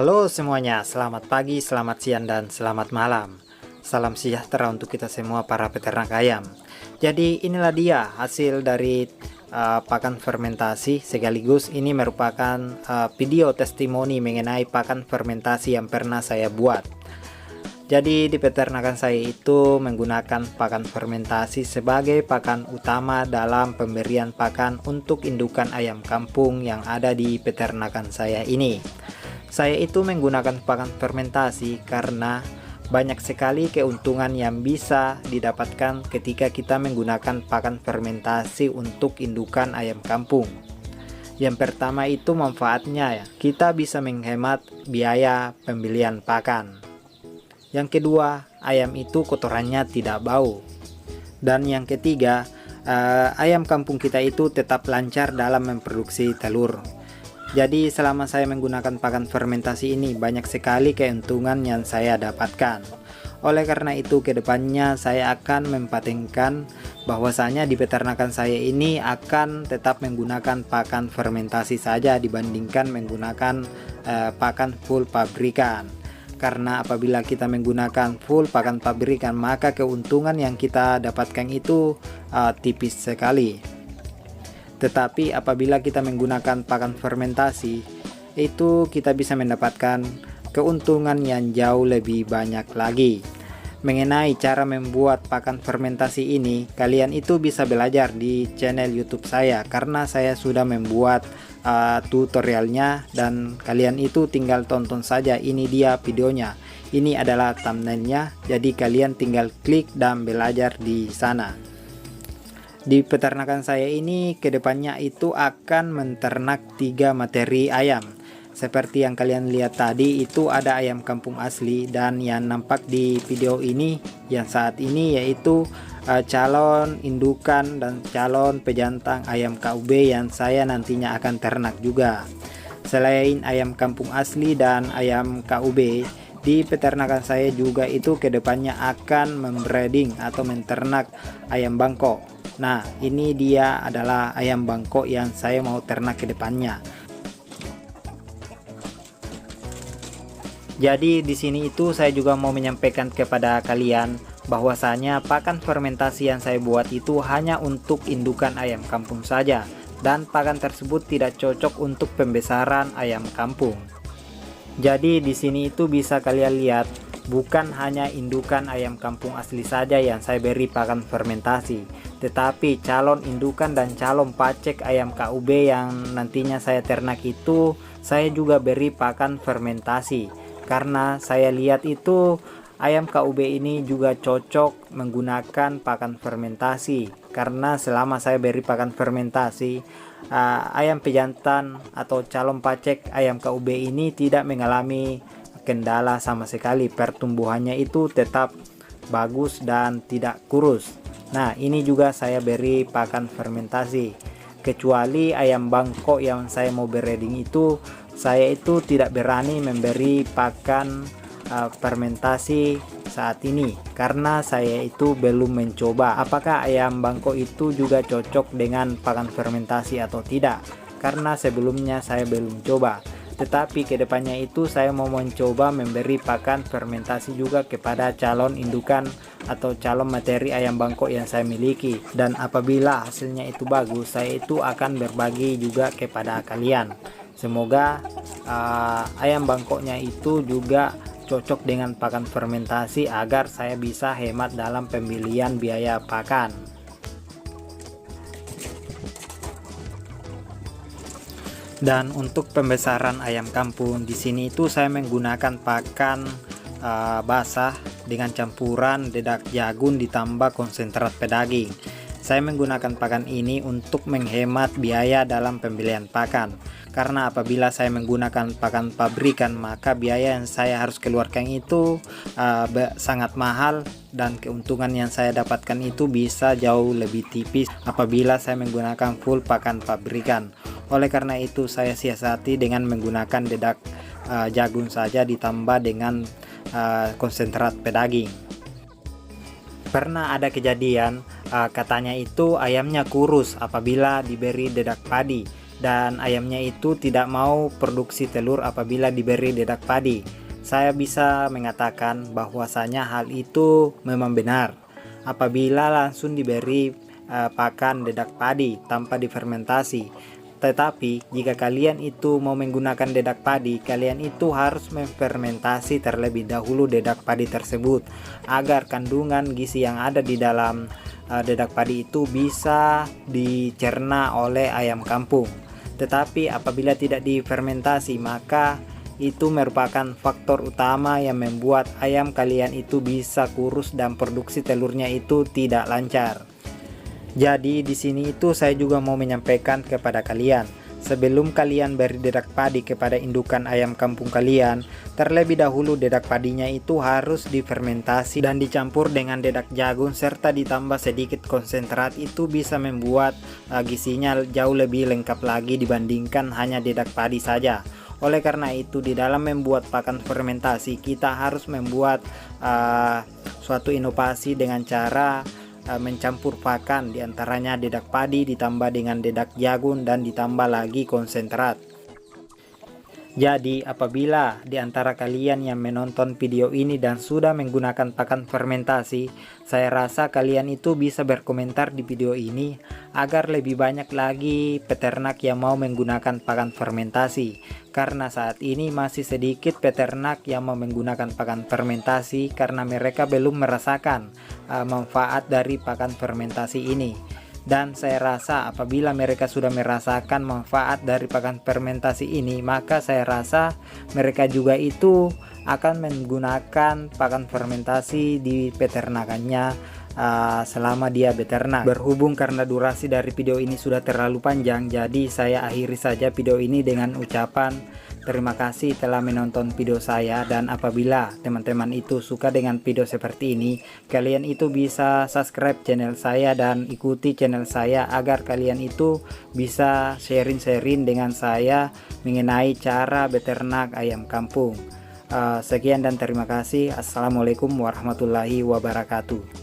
Halo semuanya, selamat pagi, selamat siang, dan selamat malam. Salam sejahtera untuk kita semua para peternak ayam. Jadi inilah dia hasil dari uh, pakan fermentasi sekaligus ini merupakan uh, video testimoni mengenai pakan fermentasi yang pernah saya buat. Jadi di peternakan saya itu menggunakan pakan fermentasi sebagai pakan utama dalam pemberian pakan untuk indukan ayam kampung yang ada di peternakan saya ini. Saya itu menggunakan pakan fermentasi karena banyak sekali keuntungan yang bisa didapatkan ketika kita menggunakan pakan fermentasi untuk indukan ayam kampung. Yang pertama itu manfaatnya ya, kita bisa menghemat biaya pembelian pakan. Yang kedua, ayam itu kotorannya tidak bau. Dan yang ketiga, uh, ayam kampung kita itu tetap lancar dalam memproduksi telur. Jadi selama saya menggunakan pakan fermentasi ini banyak sekali keuntungan yang saya dapatkan. Oleh karena itu ke depannya saya akan mempatenkan bahwasanya di peternakan saya ini akan tetap menggunakan pakan fermentasi saja dibandingkan menggunakan uh, pakan full pabrikan karena apabila kita menggunakan full pakan pabrikan maka keuntungan yang kita dapatkan itu uh, tipis sekali tetapi apabila kita menggunakan pakan fermentasi itu kita bisa mendapatkan keuntungan yang jauh lebih banyak lagi mengenai cara membuat pakan fermentasi ini, kalian itu bisa belajar di channel YouTube saya karena saya sudah membuat uh, tutorialnya dan kalian itu tinggal tonton saja ini dia videonya. Ini adalah thumbnailnya, jadi kalian tinggal klik dan belajar di sana. Di peternakan saya ini ke depannya itu akan menternak tiga materi ayam seperti yang kalian lihat tadi itu ada ayam kampung asli dan yang nampak di video ini yang saat ini yaitu uh, calon indukan dan calon pejantan ayam KUB yang saya nantinya akan ternak juga. Selain ayam kampung asli dan ayam KUB, di peternakan saya juga itu ke depannya akan membreeding atau menternak ayam bangkok. Nah, ini dia adalah ayam bangkok yang saya mau ternak ke depannya. Jadi di sini itu saya juga mau menyampaikan kepada kalian bahwasanya pakan fermentasi yang saya buat itu hanya untuk indukan ayam kampung saja dan pakan tersebut tidak cocok untuk pembesaran ayam kampung. Jadi di sini itu bisa kalian lihat bukan hanya indukan ayam kampung asli saja yang saya beri pakan fermentasi, tetapi calon indukan dan calon pacek ayam KUB yang nantinya saya ternak itu saya juga beri pakan fermentasi. Karena saya lihat itu ayam KUB ini juga cocok menggunakan pakan fermentasi. Karena selama saya beri pakan fermentasi uh, ayam pejantan atau calon pacek ayam KUB ini tidak mengalami kendala sama sekali. Pertumbuhannya itu tetap bagus dan tidak kurus nah ini juga saya beri pakan fermentasi. Kecuali ayam bangkok yang saya mau breeding itu saya itu tidak berani memberi pakan uh, fermentasi saat ini. Karena saya itu belum mencoba. Apakah ayam bangkok itu juga cocok dengan pakan fermentasi atau tidak? Karena sebelumnya saya belum coba. Tetapi ke depannya itu saya mau mencoba memberi pakan fermentasi juga kepada calon indukan atau calon materi ayam bangkok yang saya miliki. Dan apabila hasilnya itu bagus saya itu akan berbagi juga kepada kalian. Semoga uh, ayam bangkoknya itu juga cocok dengan pakan fermentasi agar saya bisa hemat dalam pembelian biaya pakan. Dan untuk pembesaran ayam kampung di sini itu saya menggunakan pakan uh, basah dengan campuran dedak jagung ditambah konsentrat pedaging. Saya menggunakan pakan ini untuk menghemat biaya dalam pembelian pakan. Karena apabila saya menggunakan pakan pabrikan maka biaya yang saya harus keluarkan itu uh, sangat mahal dan keuntungan yang saya dapatkan itu bisa jauh lebih tipis apabila saya menggunakan full pakan pabrikan. Oleh karena itu saya siasati dengan menggunakan dedak uh, jagung saja ditambah dengan uh, konsentrat pedaging pernah ada kejadian uh, katanya itu ayamnya kurus apabila diberi dedak padi dan ayamnya itu tidak mau produksi telur apabila diberi dedak padi. Saya bisa mengatakan bahwasanya hal itu memang benar. Apabila langsung diberi uh, pakan dedak padi tanpa difermentasi. Tetapi jika kalian itu mau menggunakan dedak padi, kalian itu harus memfermentasi terlebih dahulu dedak padi tersebut agar kandungan gizi yang ada di dalam uh, dedak padi itu bisa dicerna oleh ayam kampung. Tetapi apabila tidak difermentasi, maka itu merupakan faktor utama yang membuat ayam kalian itu bisa kurus dan produksi telurnya itu tidak lancar. Jadi di sini itu saya juga mau menyampaikan kepada kalian Sebelum kalian beri dedak padi kepada indukan ayam kampung kalian, terlebih dahulu dedak padinya itu harus difermentasi dan dicampur dengan dedak jagung serta ditambah sedikit konsentrat itu bisa membuat uh, gizinya jauh lebih lengkap lagi dibandingkan hanya dedak padi saja. Oleh karena itu di dalam membuat pakan fermentasi kita harus membuat uh, suatu inovasi dengan cara mencampur pakan di antaranya dedak padi ditambah dengan dedak jagung dan ditambah lagi konsentrat jadi apabila di antara kalian yang menonton video ini dan sudah menggunakan pakan fermentasi, saya rasa kalian itu bisa berkomentar di video ini agar lebih banyak lagi peternak yang mau menggunakan pakan fermentasi. Karena saat ini masih sedikit peternak yang mau menggunakan pakan fermentasi karena mereka belum merasakan uh, manfaat dari pakan fermentasi ini dan saya rasa apabila mereka sudah merasakan manfaat dari pakan fermentasi ini maka saya rasa mereka juga itu akan menggunakan pakan fermentasi di peternakannya uh, selama dia beternak. Berhubung karena durasi dari video ini sudah terlalu panjang jadi saya akhiri saja video ini dengan ucapan Terima kasih telah menonton video saya dan apabila teman-teman itu suka dengan video seperti ini, kalian itu bisa subscribe channel saya dan ikuti channel saya agar kalian itu bisa sharing-sharing dengan saya mengenai cara beternak ayam kampung. Uh, sekian dan terima kasih. Assalamualaikum warahmatullahi wabarakatuh.